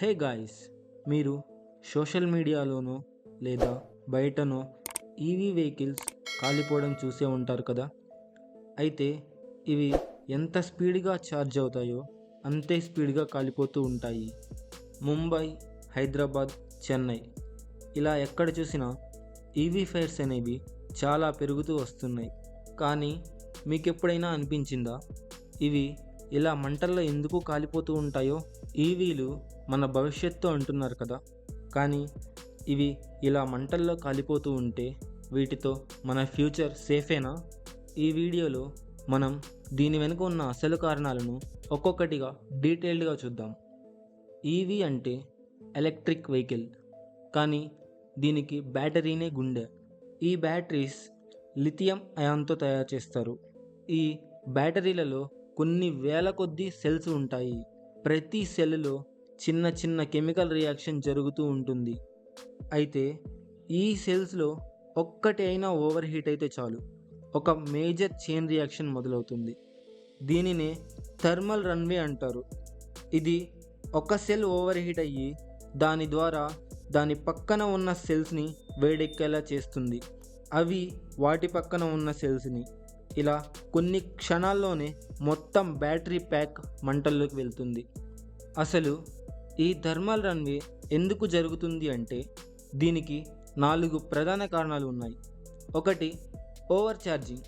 Hey guys మీరు social మీడియాలోనో లేదా బయటనో ఈవీ వెహికల్స్ కాలిపోవడం చూసే ఉంటారు కదా? అయితే ఇవి ఎంత స్పీడ్గా ఛార్జ్ అవుతాయో అంతే స్పీడ్గా కాలిపోతూ ఉంటాయి. ముంబై హైదరాబాద్ చెన్నై ఇలా ఎక్కడ చూసినా ఈవీ ఫైర్స్ అనేవి చాలా పెరుగుతూ వస్తున్నాయి. కానీ మీకు ఎప్పుడైనా అనిపించిందా? ఇవి ఇలా మంటల్లో ఎందుకు కాలిపోతూ ఉంటాయో? ఈవీలు మన భవిష్యత్తు అంటున్నారు కదా. కానీ ఇవి ఇలా మంటల్లో కాలిపోతూ ఉంటే వీటితో మన ఫ్యూచర్ సేఫేనా? ఈ వీడియోలో మనం దీని వెనుక ఉన్న అసలు కారణాలను ఒక్కొక్కటిగా డీటెయిల్డ్గా చూద్దాం. ఈవీ అంటే ఎలక్ట్రిక్ వెహికల్. కానీ దీనికి బ్యాటరీనే గుండె. ఈ బ్యాటరీస్ లిథియం అయాన్తో తయారు చేస్తారు. ఈ బ్యాటరీలలో కొన్ని వేల కొద్దీ సెల్స్ ఉంటాయి. ప్రతి సెల్లో చిన్న చిన్న కెమికల్ రియాక్షన్ జరుగుతూ ఉంటుంది. అయితే ఈ సెల్స్లో ఒక్కటి అయినా ఓవర్ హీట్ అయితే చాలు. ఒక మేజర్ చైన్ రియాక్షన్ మొదలవుతుంది. దీనినే థర్మల్ రన్వే అంటారు. ఇది ఒక సెల్ ఓవర్ హీట్ అయ్యి దాని ద్వారా దాని పక్కన ఉన్న సెల్స్ని వేడెక్కేలా చేస్తుంది. అవి వాటి పక్కన ఉన్న సెల్స్ని. ఇలా కొన్ని క్షణాల్లోనే మొత్తం బ్యాటరీ ప్యాక్ మంటల్లోకి వెళ్తుంది. అసలు ఈ థర్మల్ రన్వే ఎందుకు జరుగుతుంది అంటే దీనికి నాలుగు ప్రధాన కారణాలు ఉన్నాయి. ఒకటి ఓవర్ ఛార్జింగ్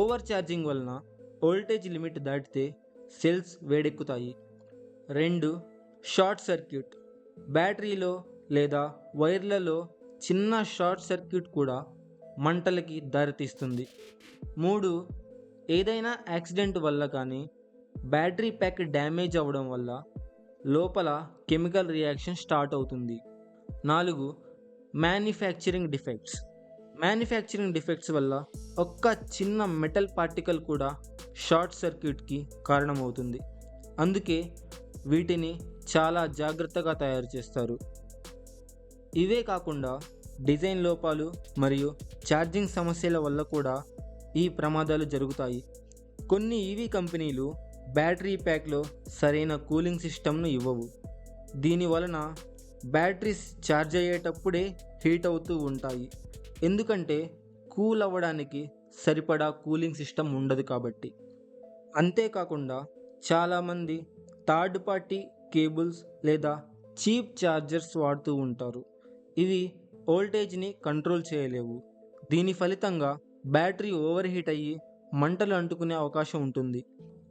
ఓవర్ ఛార్జింగ్ వలన వోల్టేజ్ లిమిట్ దాటితే సెల్స్ వేడెక్కుతాయి. రెండు షార్ట్ సర్క్యూట్. బ్యాటరీలో లేదా వైర్లలో చిన్న షార్ట్ సర్క్యూట్ కూడా మంటలకి దారితీస్తుంది. మూడు ఏదైనా యాక్సిడెంట్ వల్ల కానీ బ్యాటరీ ప్యాక్ డ్యామేజ్ అవ్వడం వల్ల లోపల కెమికల్ రియాక్షన్ స్టార్ట్ అవుతుంది. నాలుగు మ్యానుఫ్యాక్చరింగ్ డిఫెక్ట్స్ మ్యానుఫ్యాక్చరింగ్ డిఫెక్ట్స్ వల్ల ఒక్క చిన్న మెటల్ పార్టికల్ కూడా షార్ట్ సర్క్యూట్కి కారణమవుతుంది. అందుకే వీటిని చాలా జాగ్రత్తగా తయారు చేస్తారు. ఇవే కాకుండా డిజైన్ లోపాలు మరియు ఛార్జింగ్ సమస్యల వల్ల కూడా ఈ ప్రమాదాలు జరుగుతాయి. కొన్ని ఈవీ కంపెనీలు బ్యాటరీ ప్యాక్లో సరైన కూలింగ్ సిస్టమ్ను ఇవ్వవు. దీని వలన బ్యాటరీస్ ఛార్జ్ అయ్యేటప్పుడే హీట్ అవుతూ ఉంటాయి. ఎందుకంటే కూల్ అవ్వడానికి సరిపడా కూలింగ్ సిస్టమ్ ఉండదు కాబట్టి. అంతేకాకుండా చాలామంది థర్డ్ పార్టీ కేబుల్స్ లేదా చీప్ ఛార్జర్స్ వాడుతూ ఉంటారు. ఇవి వోల్టేజ్ని కంట్రోల్ చేయలేవు. దీని ఫలితంగా బ్యాటరీ ఓవర్ హీట్ అయ్యి మంటలు అంటుకునే అవకాశం ఉంటుంది.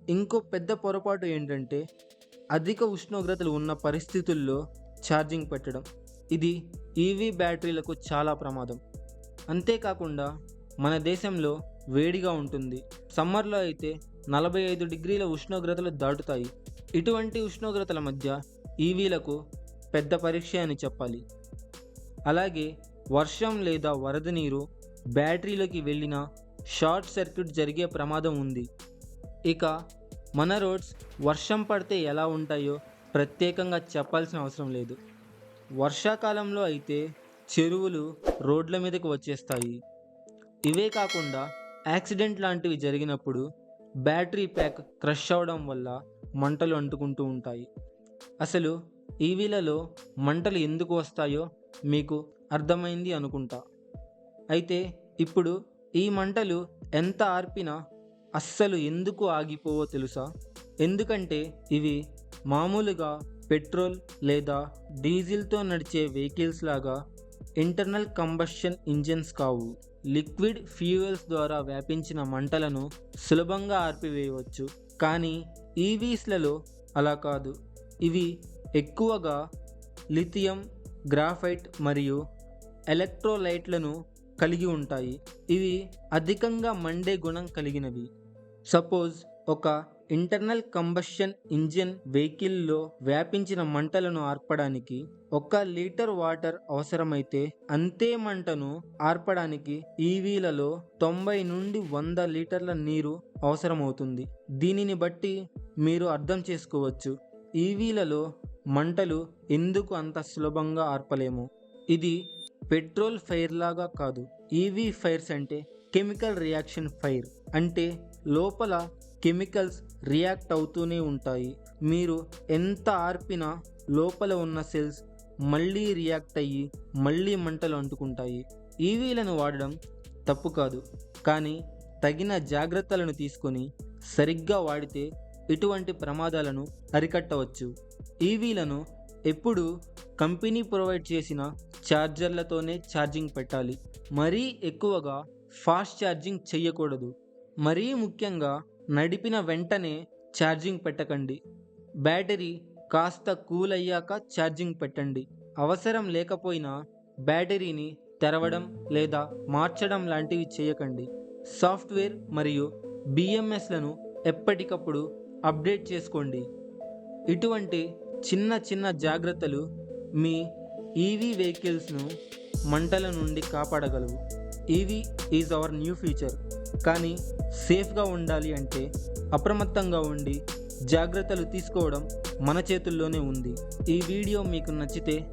ఇంకో పెద్ద పొరపాటు ఏంటంటే అధిక ఉష్ణోగ్రతలు ఉన్న పరిస్థితుల్లో ఛార్జింగ్ పెట్టడం. ఇది ఈవీ బ్యాటరీలకు చాలా ప్రమాదం. అంతేకాకుండా మన దేశంలో వేడిగా ఉంటుంది. సమ్మర్లో అయితే నలభై ఐదు డిగ్రీల ఉష్ణోగ్రతలు దాటుతాయి. ఇటువంటి ఉష్ణోగ్రతల మధ్య ఈవీలకు పెద్ద పరీక్ష అని చెప్పాలి. అలాగే వర్షం లేదా వరద నీరు బ్యాటరీలోకి వెళ్ళిన షార్ట్ సర్క్యూట్ జరిగే ప్రమాదం ఉంది. ఇక మన రోడ్స్ వర్షం పడితే ఎలా ఉంటాయో ప్రత్యేకంగా చెప్పాల్సిన అవసరం లేదు. వర్షాకాలంలో అయితే చెరువులు రోడ్ల మీదకి వచ్చేస్తాయి. ఇవే కాకుండా యాక్సిడెంట్ లాంటివి జరిగినప్పుడు బ్యాటరీ ప్యాక్ క్రష్ అవడం వల్ల మంటలు అంటుకుంటూ ఉంటాయి. అసలు ఈవీలలో మంటలు ఎందుకు వస్తాయో మీకు అర్థమైంది అనుకుంటా. అయితే ఇప్పుడు ఈ మంటలు ఎంత ఆర్పినా అస్సలు ఎందుకు ఆగిపోవో తెలుసా? ఎందుకంటే ఇవి మామూలుగా పెట్రోల్ లేదా డీజిల్తో నడిచే వెహికల్స్ లాగా ఇంటర్నల్ కంబషన్ ఇంజిన్స్ కావు. లిక్విడ్ ఫ్యూయల్స్ ద్వారా వ్యాపించిన మంటలను సులభంగా ఆర్పివేయవచ్చు. కానీ ఈవీస్లలో అలా కాదు. ఇవి ఎక్కువగా లిథియం గ్రాఫైట్ మరియు ఎలక్ట్రోలైట్లను కలిగి ఉంటాయి. ఇవి అధికంగా మండే గుణం కలిగినవి. సపోజ్ ఒక ఇంటర్నల్ కంబషన్ ఇంజిన్ వెహికల్లో వ్యాపించిన మంటలను ఆర్పడానికి ఒక లీటర్ వాటర్ అవసరమైతే అంతే మంటను ఆర్పడానికి ఈవీలలో తొంభై నుండి వంద లీటర్ల నీరు అవసరమవుతుంది. దీనిని బట్టి మీరు అర్థం చేసుకోవచ్చు. ఈవీలలో మంటలు ఎందుకు అంత సులభంగా ఆర్పలేము? ఇది పెట్రోల్ ఫైర్ లాగా కాదు. ఈవీ ఫైర్స్ అంటే కెమికల్ రియాక్షన్ ఫైర్ అంటే లోపల కెమికల్స్ రియాక్ట్ అవుతూనే ఉంటాయి. మీరు ఎంత ఆర్పినా లోపల ఉన్న సెల్స్ మళ్ళీ రియాక్ట్ అయ్యి మళ్ళీ మంటలు అంటుకుంటాయి. ఈవీలను వాడడం తప్పు కాదు. కానీ తగిన జాగ్రత్తలను తీసుకొని సరిగ్గా వాడితే ఇటువంటి ప్రమాదాలను అరికట్టవచ్చు. ఈవీలను ఎప్పుడు కంపెనీ ప్రొవైడ్ చేసిన ఛార్జర్లతోనే ఛార్జింగ్ పెట్టాలి. మరీ ఎక్కువగా ఫాస్ట్ ఛార్జింగ్ చెయ్యకూడదు. మరీ ముఖ్యంగా నడిపిన వెంటనే ఛార్జింగ్ పెట్టకండి. బ్యాటరీ కాస్త కూల్ అయ్యాక ఛార్జింగ్ పెట్టండి. అవసరం లేకపోయినా బ్యాటరీని తెరవడం లేదా మార్చడం లాంటివి చేయకండి. సాఫ్ట్వేర్ మరియు బిఎంఎస్లను ఎప్పటికప్పుడు అప్డేట్ చేసుకోండి. ఇటువంటి చిన్న చిన్న జాగ్రత్తలు మీ ఈవీ వెహికల్స్ను మంటల నుండి కాపాడగలవు. EV is our new future కానీ సేఫ్గా ఉండాలి అంటే అప్రమత్తంగా ఉండి జాగ్రత్తలు తీసుకోవడం మన చేతుల్లోనే ఉంది. ఈ వీడియో మీకు నచ్చితే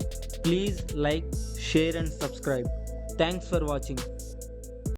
please like share and subscribe. Thanks for watching.